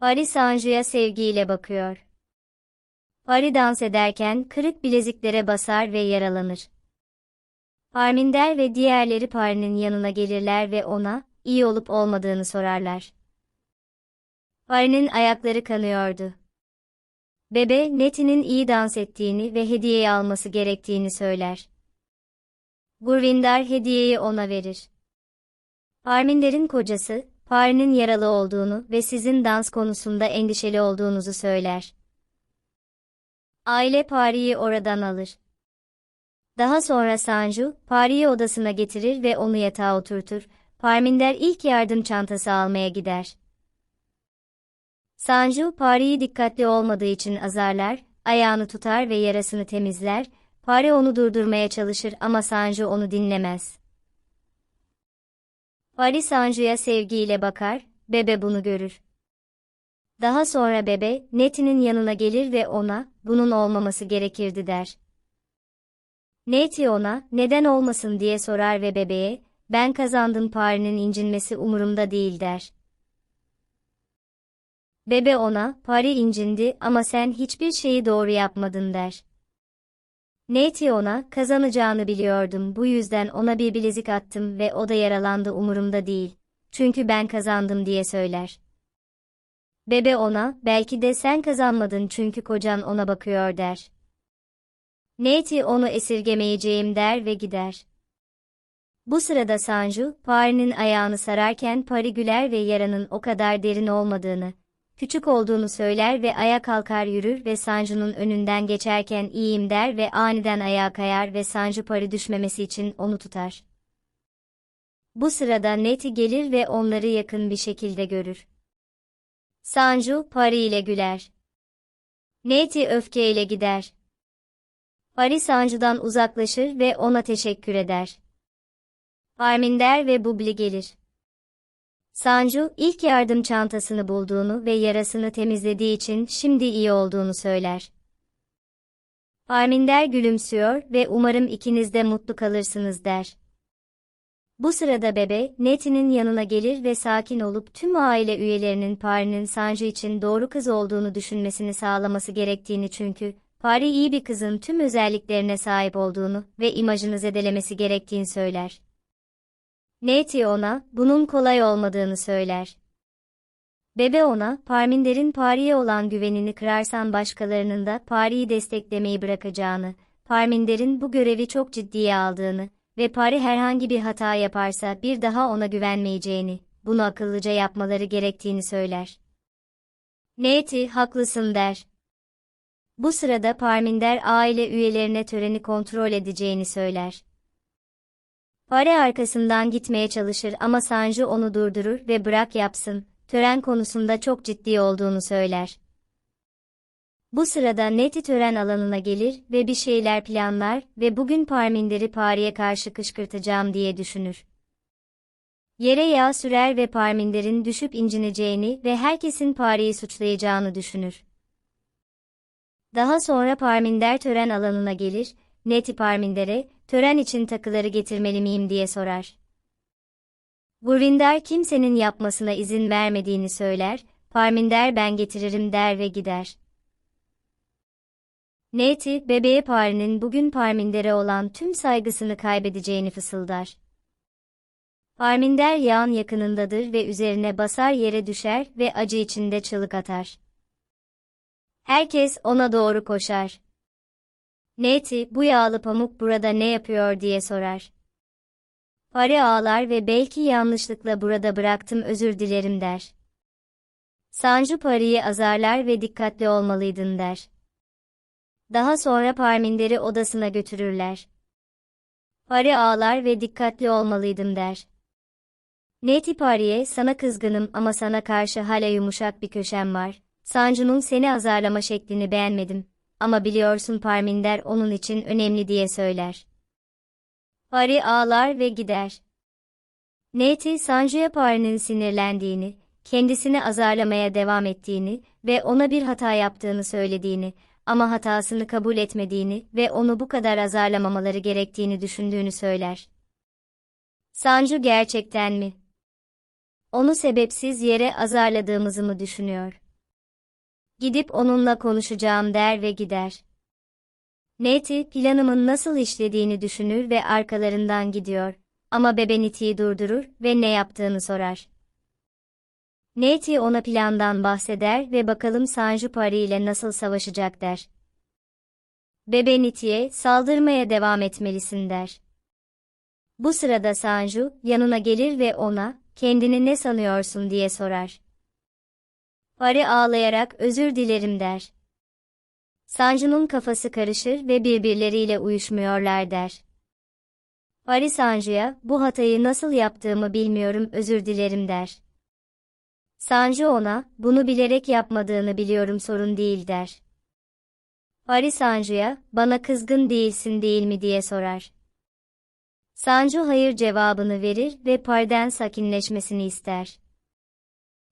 Ari Sanju'ya sevgiyle bakıyor. Ari dans ederken kırık bileziklere basar ve yaralanır. Parminder ve diğerleri Pari'nin yanına gelirler ve ona, iyi olup olmadığını sorarlar. Pari'nin ayakları kanıyordu. Bebe, Neti'nin iyi dans ettiğini ve hediyeyi alması gerektiğini söyler. Gurvindar hediyeyi ona verir. Parminder'in kocası, Pari'nin yaralı olduğunu ve sizin dans konusunda endişeli olduğunuzu söyler. Aile Pari'yi oradan alır. Daha sonra Sanju, Pari'yi odasına getirir ve onu yatağa oturtur. Parminder ilk yardım çantası almaya gider. Sanju, Pari'yi dikkatli olmadığı için azarlar, ayağını tutar ve yarasını temizler, Pari onu durdurmaya çalışır ama Sanju onu dinlemez. Pari Sanju'ya sevgiyle bakar, bebe bunu görür. Daha sonra bebe, Neti'nin yanına gelir ve ona, bunun olmaması gerekirdi der. Neti ona, neden olmasın diye sorar ve bebeğe, ben kazandım Pari'nin incinmesi umurumda değil der. Bebe ona, Pari incindi ama sen hiçbir şeyi doğru yapmadın der. Neti ona, kazanacağını biliyordum bu yüzden ona bir bilezik attım ve o da yaralandı umurumda değil. Çünkü ben kazandım diye söyler. Bebe ona, belki de sen kazanmadın çünkü kocan ona bakıyor der. Neti onu esirgemeyeceğim der ve gider. Bu sırada Sanju, Pari'nin ayağını sararken Pari güler ve yaranın o kadar derin olmadığını, küçük olduğunu söyler ve ayağa kalkar yürür ve Sanju'nun önünden geçerken iyiyim der ve aniden ayağa kayar ve Sanju Pari düşmemesi için onu tutar. Bu sırada Neti gelir ve onları yakın bir şekilde görür. Sanju, Pari ile güler. Neti öfkeyle gider. Pari Sanju'dan uzaklaşır ve ona teşekkür eder. Parminder ve Bubli gelir. Sanju, ilk yardım çantasını bulduğunu ve yarasını temizlediği için şimdi iyi olduğunu söyler. Parminder gülümsüyor ve umarım ikiniz de mutlu kalırsınız der. Bu sırada bebe, Neti'nin yanına gelir ve sakin olup tüm aile üyelerinin Pari'nin Sanju için doğru kız olduğunu düşünmesini sağlaması gerektiğini çünkü, Pari iyi bir kızın tüm özelliklerine sahip olduğunu ve imajını zedelemesi gerektiğini söyler. Neti ona, bunun kolay olmadığını söyler. Bebe ona, Parminder'in Pari'ye olan güvenini kırarsan başkalarının da Pari'yi desteklemeyi bırakacağını, Parminder'in bu görevi çok ciddiye aldığını ve Pari herhangi bir hata yaparsa bir daha ona güvenmeyeceğini, bunu akıllıca yapmaları gerektiğini söyler. Neti, haklısın der. Bu sırada Parminder aile üyelerine töreni kontrol edeceğini söyler. Pare arkasından gitmeye çalışır ama Sanju onu durdurur ve bırak yapsın, tören konusunda çok ciddi olduğunu söyler. Bu sırada Neti tören alanına gelir ve bir şeyler planlar ve bugün Parminder'i Pari'ye karşı kışkırtacağım diye düşünür. Yere yağ sürer ve Parminder'in düşüp incineceğini ve herkesin Pari'yi suçlayacağını düşünür. Daha sonra Parminder tören alanına gelir, Neti Parminder'e, tören için takıları getirmeli miyim diye sorar. Gurvinder kimsenin yapmasına izin vermediğini söyler, Parminder ben getiririm der ve gider. Neti, bebeğe Pari'nin bugün Parminder'e olan tüm saygısını kaybedeceğini fısıldar. Parminder yağın yakınındadır ve üzerine basar yere düşer ve acı içinde çığlık atar. Herkes ona doğru koşar. Neti, bu yağlı pamuk burada ne yapıyor diye sorar. Pari ağlar ve belki yanlışlıkla burada bıraktım özür dilerim der. Sanju Pari'yi azarlar ve dikkatli olmalıydın der. Daha sonra Parminder'i odasına götürürler. Pari ağlar ve dikkatli olmalıydım der. Neti Pari'ye sana kızgınım ama sana karşı hala yumuşak bir köşem var. Sanju'nun seni azarlama şeklini beğenmedim. Ama biliyorsun Parminder onun için önemli diye söyler. Pari ağlar ve gider. Neti Sanju'ya Pari'nin sinirlendiğini, kendisini azarlamaya devam ettiğini ve ona bir hata yaptığını söylediğini ama hatasını kabul etmediğini ve onu bu kadar azarlamamaları gerektiğini düşündüğünü söyler. Sanju gerçekten mi? Onu sebepsiz yere azarladığımızı mı düşünüyor? Gidip onunla konuşacağım der ve gider. Neti, planımın nasıl işlediğini düşünür ve arkalarından gidiyor. Ama bebe Neti'yi durdurur ve ne yaptığını sorar. Neti ona plandan bahseder ve bakalım Sanju Pari ile nasıl savaşacak der. Bebe Niti'ye saldırmaya devam etmelisin der. Bu sırada Sanju yanına gelir ve ona kendini ne sanıyorsun diye sorar. Pari ağlayarak özür dilerim der. Sanju'nun kafası karışır ve birbirleriyle uyuşmuyorlar der. Pari Sanju'ya bu hatayı nasıl yaptığımı bilmiyorum özür dilerim der. Sanju ona bunu bilerek yapmadığını biliyorum sorun değil der. Pari Sanju'ya bana kızgın değilsin değil mi diye sorar. Sanju hayır cevabını verir ve Parden sakinleşmesini ister.